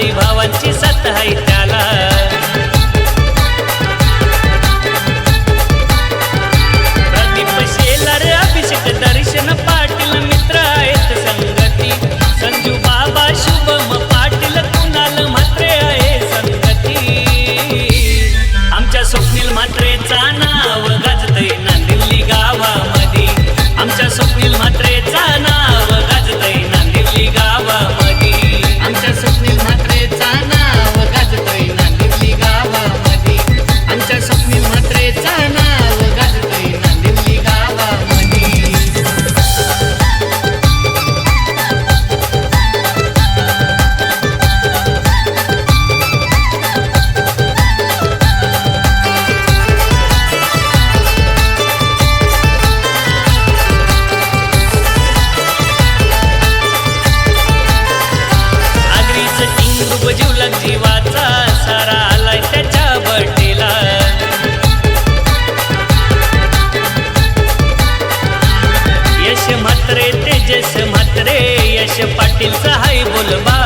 हरी भावांची सत आहे त्याला. अभिषेक दर्शन पाटील मित्र आहेत बाबा पाटील मात्रे आहे आमच्या स्वप्नील मात्रेचा नाव यश म्हात्रे तेजस म्हात्रे यश पाटील सहाय बोलबा